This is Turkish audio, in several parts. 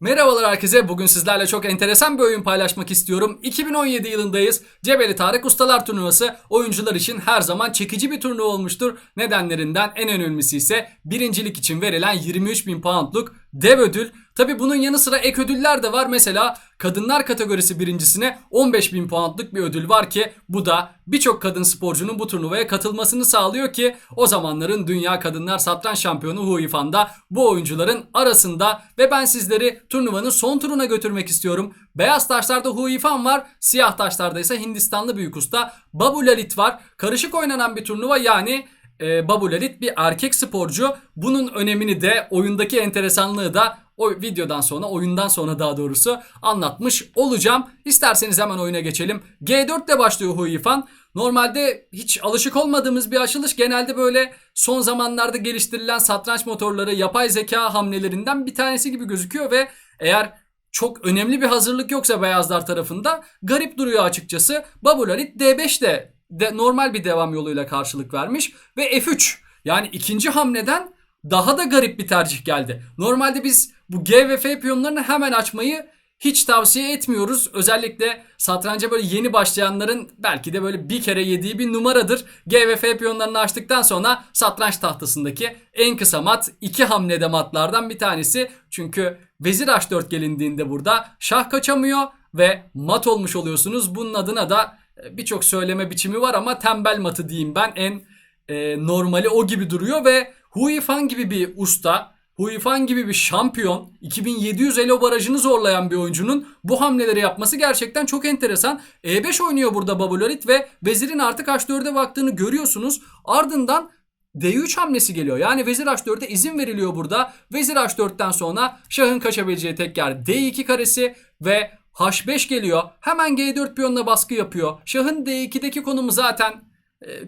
Merhabalar herkese. Bugün sizlerle çok enteresan bir oyun paylaşmak istiyorum. 2017 yılındayız. Cebeli Tarık Ustalar Turnuvası oyuncular için her zaman çekici bir turnuva olmuştur. Nedenlerinden en önemlisi ise birincilik için verilen 23 bin poundluk dev ödül. Tabi bunun yanı sıra ek ödüller de var. Mesela kadınlar kategorisi birincisine 15 bin poundluk bir ödül var ki bu da birçok kadın sporcunun bu turnuvaya katılmasını sağlıyor ki o zamanların Dünya Kadınlar Satranç Şampiyonu Hu Yifan da bu oyuncuların arasında ve ben sizleri turnuvanın son turuna götürmek istiyorum. Beyaz taşlarda Hu Yifan var, siyah taşlarda ise Hindistanlı büyük usta Babu Lalit var. Karışık oynanan bir turnuva yani e, Babu Lalit bir erkek sporcu. Bunun önemini de oyundaki enteresanlığı da o videodan sonra oyundan sonra daha doğrusu anlatmış olacağım. İsterseniz hemen oyuna geçelim. G4 ile başlıyor Hu Yifan. Normalde hiç alışık olmadığımız bir açılış genelde böyle son zamanlarda geliştirilen satranç motorları yapay zeka hamlelerinden bir tanesi gibi gözüküyor ve eğer çok önemli bir hazırlık yoksa beyazlar tarafında garip duruyor açıkçası. Babularit D5'te de normal bir devam yoluyla karşılık vermiş ve F3 yani ikinci hamleden daha da garip bir tercih geldi. Normalde biz bu G ve F piyonlarını hemen açmayı hiç tavsiye etmiyoruz. Özellikle satranca böyle yeni başlayanların belki de böyle bir kere yediği bir numaradır. G ve F piyonlarını açtıktan sonra satranç tahtasındaki en kısa mat iki hamlede matlardan bir tanesi. Çünkü vezir H4 gelindiğinde burada şah kaçamıyor ve mat olmuş oluyorsunuz. Bunun adına da e, birçok söyleme biçimi var ama tembel matı diyeyim ben en e, normali o gibi duruyor ve Hu Yifan gibi bir usta Hu Yifan gibi bir şampiyon 2700 elo barajını zorlayan bir oyuncunun bu hamleleri yapması gerçekten çok enteresan. E5 oynuyor burada Babularit ve vezirin artık H4'e baktığını görüyorsunuz. Ardından D3 hamlesi geliyor. Yani vezir H4'e izin veriliyor burada. Vezir H4'ten sonra şahın kaçabileceği tek yer D2 karesi ve H5 geliyor. Hemen G4 piyonuna baskı yapıyor. Şahın D2'deki konumu zaten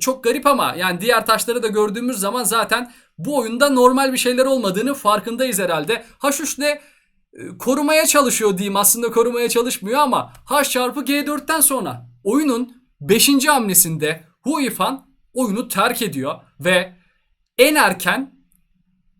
çok garip ama yani diğer taşları da gördüğümüz zaman zaten bu oyunda normal bir şeyler olmadığını farkındayız herhalde. H3 ile e, korumaya çalışıyor diyeyim. Aslında korumaya çalışmıyor ama H çarpı G4'ten sonra oyunun 5. hamlesinde Hu Yifan oyunu terk ediyor ve en erken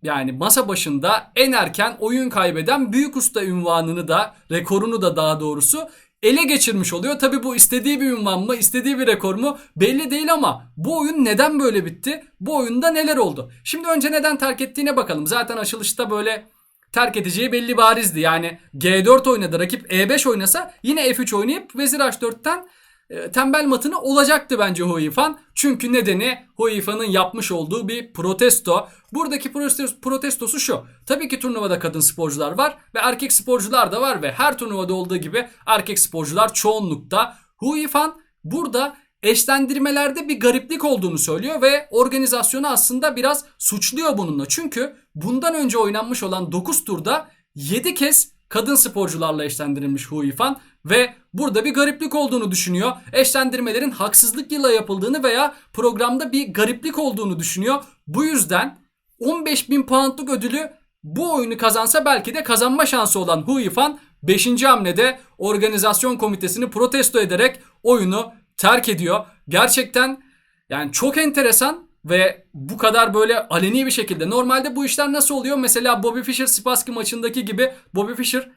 yani masa başında en erken oyun kaybeden büyük usta ünvanını da rekorunu da daha doğrusu ele geçirmiş oluyor. Tabi bu istediği bir ünvan mı istediği bir rekor mu belli değil ama bu oyun neden böyle bitti? Bu oyunda neler oldu? Şimdi önce neden terk ettiğine bakalım. Zaten açılışta böyle terk edeceği belli barizdi. Yani G4 oynadı rakip E5 oynasa yine F3 oynayıp Vezir H4'ten e, tembel matını olacaktı bence Huifan. Çünkü nedeni Huifan'ın yapmış olduğu bir protesto. Buradaki protesto, protestosu şu. Tabii ki turnuvada kadın sporcular var ve erkek sporcular da var ve her turnuvada olduğu gibi erkek sporcular çoğunlukta. Huifan burada eşlendirmelerde bir gariplik olduğunu söylüyor ve organizasyonu aslında biraz suçluyor bununla. Çünkü bundan önce oynanmış olan 9 turda 7 kez kadın sporcularla eşlendirilmiş Hu Yifan ve burada bir gariplik olduğunu düşünüyor. Eşlendirmelerin haksızlık yıla yapıldığını veya programda bir gariplik olduğunu düşünüyor. Bu yüzden 15 bin puanlık ödülü bu oyunu kazansa belki de kazanma şansı olan Hu Yifan 5. hamlede organizasyon komitesini protesto ederek oyunu terk ediyor. Gerçekten yani çok enteresan ve bu kadar böyle aleni bir şekilde. Normalde bu işler nasıl oluyor? Mesela Bobby Fischer Spassky maçındaki gibi Bobby Fischer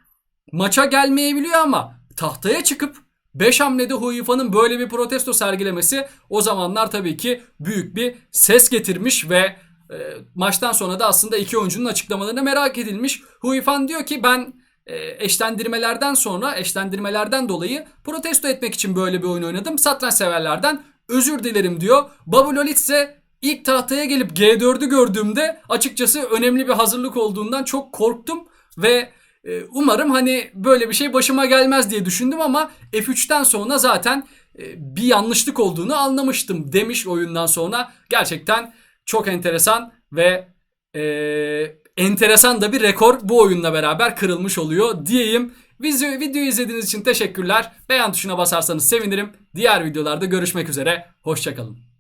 maça gelmeyebiliyor ama tahtaya çıkıp 5 hamlede Huifa'nın böyle bir protesto sergilemesi o zamanlar tabii ki büyük bir ses getirmiş ve e, maçtan sonra da aslında iki oyuncunun açıklamalarını merak edilmiş. Huifan diyor ki ben e, eşlendirmelerden sonra eşlendirmelerden dolayı protesto etmek için böyle bir oyun oynadım. Satranç severlerden özür dilerim diyor. Babu Lolit ise ilk tahtaya gelip G4'ü gördüğümde açıkçası önemli bir hazırlık olduğundan çok korktum ve e, umarım hani böyle bir şey başıma gelmez diye düşündüm ama F3'ten sonra zaten e, bir yanlışlık olduğunu anlamıştım demiş oyundan sonra. Gerçekten çok enteresan ve e, enteresan da bir rekor bu oyunla beraber kırılmış oluyor diyeyim. Video, videoyu izlediğiniz için teşekkürler. Beğen tuşuna basarsanız sevinirim. Diğer videolarda görüşmek üzere. Hoşçakalın.